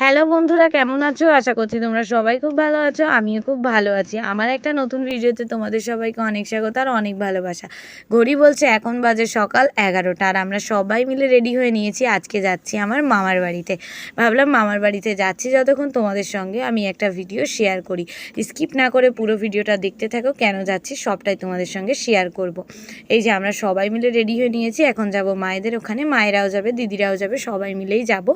Hello বন্ধুরা, কেমন আছো? আশা করছি তোমরা সবাই খুব ভালো আছো, আমিও খুব ভালো আছি। আমার একটা নতুন ভিডিওতে তোমাদের সবাইকে অনেক স্বাগত আর অনেক ভালোবাসা। ঘড়ি বলছে এখন বাজে সকাল এগারোটা আর আমরা সবাই মিলে রেডি হয়ে নিয়েছি, আজকে যাচ্ছি আমার মামার বাড়িতে। ভাবলাম মামার বাড়িতে যাচ্ছি যতক্ষণ তোমাদের সঙ্গে আমি একটা ভিডিও শেয়ার করি। স্কিপ না করে পুরো ভিডিওটা দেখতে থাকো, কেন যাচ্ছি সবটাই তোমাদের সঙ্গে শেয়ার করব। এই যে আমরা সবাই মিলে রেডি হয়ে নিয়েছি, এখন যাব মায়েদের ওখানে, মায়েরাও যাবে, দিদিরাও যাবে, সবাই মিলেই যাব।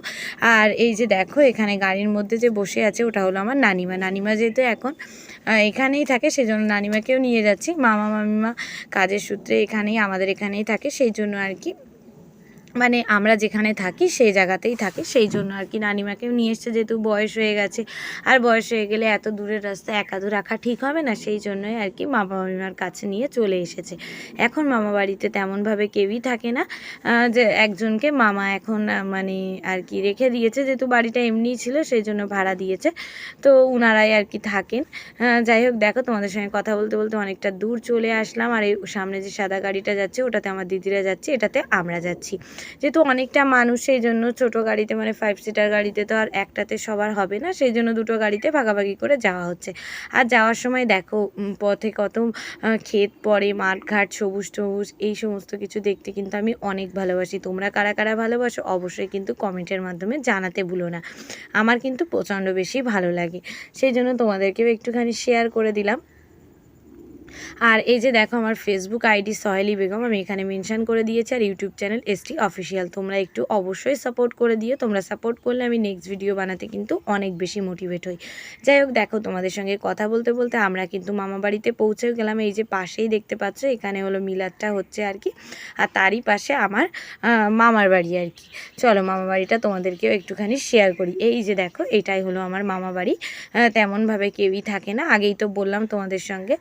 আর এই যে দেখো এখানে গাড়ির মধ্যে যে বসে আছে ওটা হলো আমার নানিমা। নানিমা যেহেতু এখন এখানেই থাকে সেই জন্য নানিমাকেও নিয়ে যাচ্ছি। মামা, মামিমা কাজের সূত্রে এখানেই, আমাদের এখানেই থাকে, সেই জন্য আর কি। মানে আমরা যেখানে থাকি, সেই জায়গাতেই থাকি। সেই জন্য আর কি নানিমাকেও নিয়ে এসছে, যেহেতু বয়স হয়ে গেছে। আর বয়স হয়ে গেলে এত দূরের রাস্তা একা দূর রাখা ঠিক হবে না, সেই জন্যই আর কি মামা মামিমার কাছে নিয়ে চলে এসেছে। এখন মামা বাড়িতে তেমনভাবে কেউই থাকে না। যে একজনকে মামা এখন মানে আর কি রেখে দিয়েছে, যেহেতু বাড়িটা এমনিই ছিল, সেই জন্য ভাড়া দিয়েছে। তো উনারাই আর কি থাকেন। যাই হোক, দেখো তোমাদের সঙ্গে কথা বলতে বলতে অনেকটা দূর চলে আসলাম। আর এই সামনে যে সাদা গাড়িটা যাচ্ছে, ওটাতে আমার দিদিরা যাচ্ছে, এটাতে আমরা যাচ্ছি। যেহেতু অনেকটা মানুষ, সেই জন্য ছোটো গাড়িতে মানে ফাইভ সিটার গাড়িতে তো আর একটাতে সবার হবে না, সেই জন্য দুটো গাড়িতে ভাগাভাগি করে যাওয়া হচ্ছে। আর যাওয়ার সময় দেখো পথে কত ক্ষেত পড়ে, মাঠঘাট, সবুজ টবুজ, এই সমস্ত কিছু দেখতে কিন্তু আমি অনেক ভালোবাসি। তোমরা কারা কারা ভালোবাসো অবশ্যই কিন্তু কমেন্টের মাধ্যমে জানাতে ভুলো না। আমার কিন্তু প্রচণ্ড বেশি ভালো লাগে। সেই জন্য তোমাদেরকেও একটুখানি শেয়ার করে দিলাম। আর এই যে দেখো আমার ফেসবুক আইডি সহেলি বেগম, আমি এখানে মেনশান করে দিয়েছি আর YouTube channel S T official তোমরা একটু অবশ্যই সাপোর্ট করে দিও। তোমরা সাপোর্ট করলে আমি নেক্সট ভিডিও বানাতে কিন্তু অনেক বেশি মোটিভেট হই। যাই হোক, দেখো তোমাদের সঙ্গে কথা বলতে বলতে আমরা কিন্তু মামা বাড়িতে পৌঁছেও গেলাম। এই যে পাশেই দেখতে পাচ্ছ, এখানে হলো মিলাদটা হচ্ছে আর কি। আর তারই পাশে আমার মামার বাড়ি আর কি। চলো মামা বাড়িটা তোমাদেরকেও একটুখানি শেয়ার করি। এই যে দেখো, এটাই হলো আমার মামা বাড়ি। তেমনভাবে কেউই থাকে না। আগেই তো বললাম তোমাদের সঙ্গে।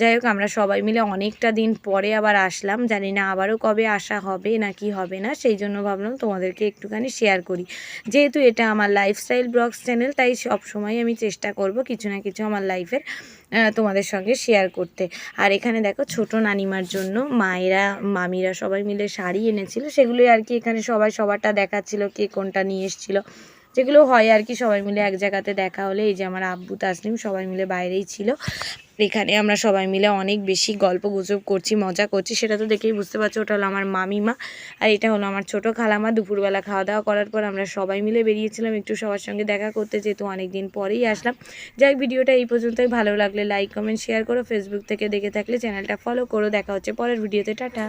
যাই হোক আমরা সবাই মিলে অনেকটা দিন পরে আবার আসলাম। জানি না আবারও কবে আসা হবে না কি হবে না, সেই জন্য ভাবলাম তোমাদেরকে একটুখানি শেয়ার করি। যেহেতু এটা আমার লাইফস্টাইল ব্লগস চ্যানেল তাই সব সময় আমি চেষ্টা করব কিছু না কিছু আমার লাইফের তোমাদের সঙ্গে শেয়ার করতে। আর এখানে দেখো ছোট নানিমার জন্য মায়েরা, মামিরা সবাই মিলে শাড়ি এনেছিল। সেগুলোই আর কি এখানে সবাই সবারটা দেখাচ্ছিল, কে কোনটা নিয়ে এসেছিল। যেগুলো হয় আর কি, সবাই মিলে এক জায়গাতে দেখা হলে, এই যে আমার আব্বু তাসলিম সবাই মিলে বাইরেই ছিল। এখানে আমরা সবাই মিলে অনেক বেশি গল্প গুজব করছি, মজা করছি, সেটা তো দেখেই বুঝতে পারছ, ওটা হলো আমার মামিমা আর এটা হলো আমার ছোট খালামা। দুপুরবেলা খাওয়া দাওয়া করার পর আমরা সবাই মিলে বেরিয়েছিলাম একটু সবার সঙ্গে দেখা করতে, যেহেতু অনেক দিন পরেই আসলাম। যাই ভিডিওটা এই পর্যন্তই। ভালো লাগলে লাইক কমেন্ট শেয়ার করো। ফেসবুক থেকে দেখে থাকলে চ্যানেলটা ফলো করো। দেখা হচ্ছে পরের ভিডিওতে। টাটা।